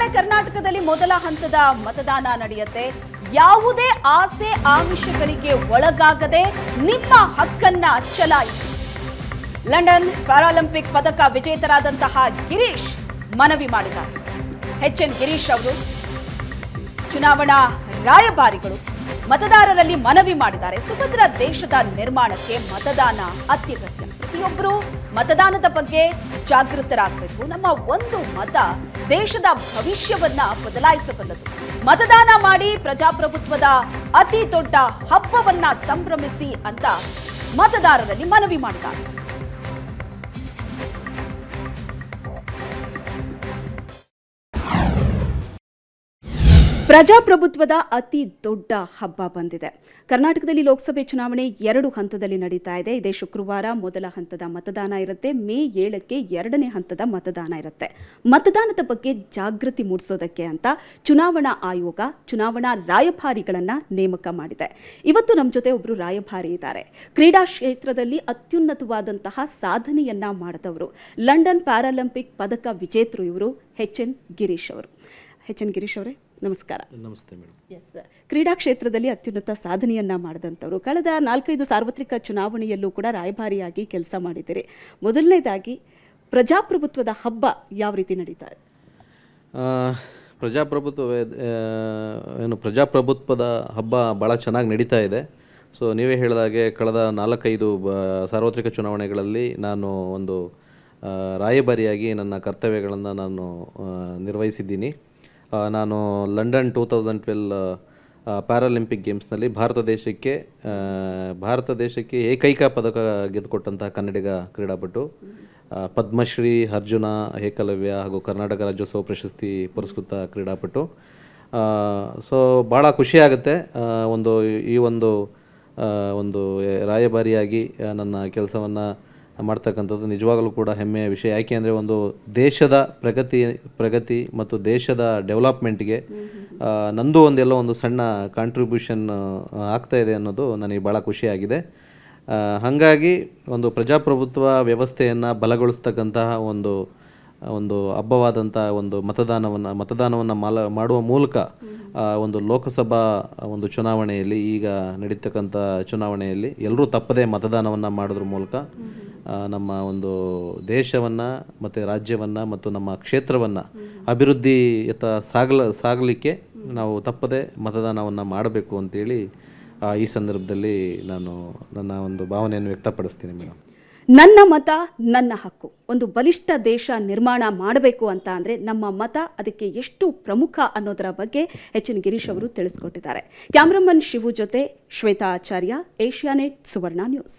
ನಾಳೆ ಕರ್ನಾಟಕದಲ್ಲಿ ಮೊದಲ ಹಂತದ ಮತದಾನ ನಡೆಯುತ್ತೆ. ಯಾವುದೇ ಆಸೆ ಆಮಿಷಗಳಿಗೆ ಒಳಗಾಗದೆ ನಿಮ್ಮ ಹಕ್ಕನ್ನ ಚಲಾಯಿಸಿ. ಲಂಡನ್ ಪ್ಯಾರಾಲಿಂಪಿಕ್ ಪದಕ ವಿಜೇತರಾದಂತಹ ಗಿರೀಶ್ ಮನವಿ ಮಾಡಿದ್ದಾರೆ. ಎಚ್ ಎನ್ ಗಿರೀಶ್ ಅವರು ಚುನಾವಣಾ ರಾಯಭಾರಿಗಳು. ಮತದಾರರಲ್ಲಿ ಮನವಿ ಮಾಡಿದ್ದಾರೆ. ಸುಭದ್ರ ದೇಶದ ನಿರ್ಮಾಣಕ್ಕೆ ಮತದಾನ ಅತ್ಯಗತ್ಯ. ಪ್ರತಿಯೊಬ್ಬರು ಮತದಾನದ ಬಗ್ಗೆ ಜಾಗೃತರಾಗಬೇಕು. ನಮ್ಮ ಒಂದು ಮತ ದೇಶದ ಭವಿಷ್ಯವನ್ನ ಬದಲಾಯಿಸಬಲ್ಲದು. ಮತದಾನ ಮಾಡಿ ಪ್ರಜಾಪ್ರಭುತ್ವದ ಅತಿ ದೊಡ್ಡ ಹಬ್ಬವನ್ನ ಸಂಭ್ರಮಿಸಿ ಅಂತ ಮತದಾರರಲ್ಲಿ ಮನವಿ ಮಾಡಿದ್ದಾರೆ. ಪ್ರಜಾಪ್ರಭುತ್ವದ ಅತಿ ದೊಡ್ಡ ಹಬ್ಬ ಬಂದಿದೆ. ಕರ್ನಾಟಕದಲ್ಲಿ ಲೋಕಸಭೆ ಚುನಾವಣೆ ಎರಡು ಹಂತದಲ್ಲಿ ನಡೀತಾ ಇದೆ. ಇದೇ ಶುಕ್ರವಾರ ಮೊದಲ ಹಂತದ ಮತದಾನ ಇರುತ್ತೆ. ಮೇ ಏಳಕ್ಕೆ ಎರಡನೇ ಹಂತದ ಮತದಾನ ಇರುತ್ತೆ. ಮತದಾನದ ಬಗ್ಗೆ ಜಾಗೃತಿ ಮೂಡಿಸೋದಕ್ಕೆ ಅಂತ ಚುನಾವಣಾ ಆಯೋಗ, ಚುನಾವಣಾ ರಾಯಭಾರಿಗಳನ್ನು ನೇಮಕ ಮಾಡಿದೆ. ಇವತ್ತು ನಮ್ಮ ಜೊತೆ ಒಬ್ಬರು ರಾಯಭಾರಿ ಇದ್ದಾರೆ. ಕ್ರೀಡಾ ಕ್ಷೇತ್ರದಲ್ಲಿ ಅತ್ಯುನ್ನತವಾದಂತಹ ಸಾಧನೆಯನ್ನ ಮಾಡಿದವರು. ಲಂಡನ್ ಪ್ಯಾರಾಲಿಂಪಿಕ್ ಪದಕ ವಿಜೇತರು ಇವರು ಹೆಚ್ ಎನ್ ಗಿರೀಶ್ ಅವರು. ಹೆಚ್ ಎನ್ ಗಿರೀಶ್ ಅವರೇ ನಮಸ್ಕಾರ. ನಮಸ್ತೆ ಮೇಡಮ್. ಎಸ್ ಕ್ರೀಡಾ ಕ್ಷೇತ್ರದಲ್ಲಿ ಅತ್ಯುನ್ನತ ಸಾಧನೆಯನ್ನ ಮಾಡಿದಂಥವ್ರು. ಕಳೆದ ನಾಲ್ಕೈದು ಸಾರ್ವತ್ರಿಕ ಚುನಾವಣೆಯಲ್ಲೂ ಕೂಡ ರಾಯಭಾರಿಯಾಗಿ ಕೆಲಸ ಮಾಡಿದ್ದೀರಿ. ಮೊದಲನೇದಾಗಿ ಪ್ರಜಾಪ್ರಭುತ್ವದ ಹಬ್ಬ ಯಾವ ರೀತಿ ನಡೀತಾ ಇದೆ? ಪ್ರಜಾಪ್ರಭುತ್ವ ಏನು ಪ್ರಜಾಪ್ರಭುತ್ವದ ಹಬ್ಬ ಭಾಳ ಚೆನ್ನಾಗಿ ನಡೀತಾ ಇದೆ. ಸೊ ನೀವೇ ಹೇಳಿದಾಗೆ ಕಳೆದ ನಾಲ್ಕೈದು ಬ ಸಾರ್ವತ್ರಿಕ ಚುನಾವಣೆಗಳಲ್ಲಿ ನಾನು ಒಂದು ರಾಯಭಾರಿಯಾಗಿ ನನ್ನ ಕರ್ತವ್ಯಗಳನ್ನು ನಾನು ನಿರ್ವಹಿಸಿದ್ದೀನಿ. ನಾನು London two thousand twelve Paralympic ಗೇಮ್ಸ್ನಲ್ಲಿ Bharat ದೇಶಕ್ಕೆ ಭಾರತ ದೇಶಕ್ಕೆ ಏಕೈಕ ಪದಕ ಗೆದ್ದುಕೊಟ್ಟಂತಹ ಕನ್ನಡಿಗ ಕ್ರೀಡಾಪಟು ಪದ್ಮಶ್ರೀ ಅರ್ಜುನ ಏಕಲವ್ಯ ಹಾಗೂ ಕರ್ನಾಟಕ ರಾಜ್ಯೋತ್ಸವ ಪ್ರಶಸ್ತಿ ಪುರಸ್ಕೃತ ಕ್ರೀಡಾಪಟು. ಸೊ ಭಾಳ ಖುಷಿಯಾಗುತ್ತೆ ಒಂದು ಈ ಒಂದು ಒಂದು ರಾಯಭಾರಿಯಾಗಿ ನನ್ನ ಕೆಲಸವನ್ನು ಮಾಡ್ತಕ್ಕಂಥದ್ದು ನಿಜವಾಗಲೂ ಕೂಡ ಹೆಮ್ಮೆಯ ವಿಷಯ. ಯಾಕೆ ಅಂದರೆ ಒಂದು ದೇಶದ ಪ್ರಗತಿ ಪ್ರಗತಿ ಮತ್ತು ದೇಶದ ಡೆವಲಪ್ಮೆಂಟ್ಗೆ ನಂದು ಒಂದೆಲ್ಲ ಒಂದು ಸಣ್ಣ ಕಾಂಟ್ರಿಬ್ಯೂಷನ್ ಆಗ್ತಾ ಇದೆ ಅನ್ನೋದು ನನಗೆ ಭಾಳ ಖುಷಿಯಾಗಿದೆ ಹಾಗಾಗಿ ಒಂದು ಪ್ರಜಾಪ್ರಭುತ್ವ ವ್ಯವಸ್ಥೆಯನ್ನು ಬಲಗೊಳಿಸ್ತಕ್ಕಂತಹ ಒಂದು ಒಂದು ಹಬ್ಬವಾದಂಥ ಒಂದು ಮತದಾನವನ್ನು ಮತದಾನವನ್ನು ಮಾಲ ಮಾಡುವ ಮೂಲಕ ಒಂದು ಲೋಕಸಭಾ ಒಂದು ಚುನಾವಣೆಯಲ್ಲಿ ಈಗ ನಡೀತಕ್ಕಂಥ ಚುನಾವಣೆಯಲ್ಲಿ ಎಲ್ಲರೂ ತಪ್ಪದೇ ಮತದಾನವನ್ನು ಮಾಡೋದ್ರ ಮೂಲಕ ನಮ್ಮ ಒಂದು ದೇಶವನ್ನು ಮತ್ತು ರಾಜ್ಯವನ್ನು ಮತ್ತು ನಮ್ಮ ಕ್ಷೇತ್ರವನ್ನು ಅಭಿವೃದ್ಧಿಯತ್ತ ಸಾಗಲ, ಸಾಗಲಿಕ್ಕೆ ನಾವು ತಪ್ಪದೇ ಮತದಾನವನ್ನು ಮಾಡಬೇಕು ಅಂತೇಳಿ ಈ ಸಂದರ್ಭದಲ್ಲಿ ನಾನು ನನ್ನ ಒಂದು ಭಾವನೆಯನ್ನು ವ್ಯಕ್ತಪಡಿಸ್ತೀನಿ ಮೇಡಮ್ ನನ್ನ ಮತ ನನ್ನ ಹಕ್ಕು. ಒಂದು ಬಲಿಷ್ಠ ದೇಶ ನಿರ್ಮಾಣ ಮಾಡಬೇಕು ಅಂತ ಅಂದರೆ ನಮ್ಮ ಮತ ಅದಕ್ಕೆ ಎಷ್ಟು ಪ್ರಮುಖ ಅನ್ನೋದರ ಬಗ್ಗೆ ಎಚ್ ಎನ್ ಗಿರೀಶ್ ಅವರು ತಿಳಿಸ್ಕೊಟ್ಟಿದ್ದಾರೆ. ಕ್ಯಾಮ್ರಾಮನ್ ಶಿವು ಜೊತೆ ಶ್ವೇತಾ ಆಚಾರ್ಯ, ಏಷ್ಯಾನೆಟ್ ಸುವರ್ಣ ನ್ಯೂಸ್.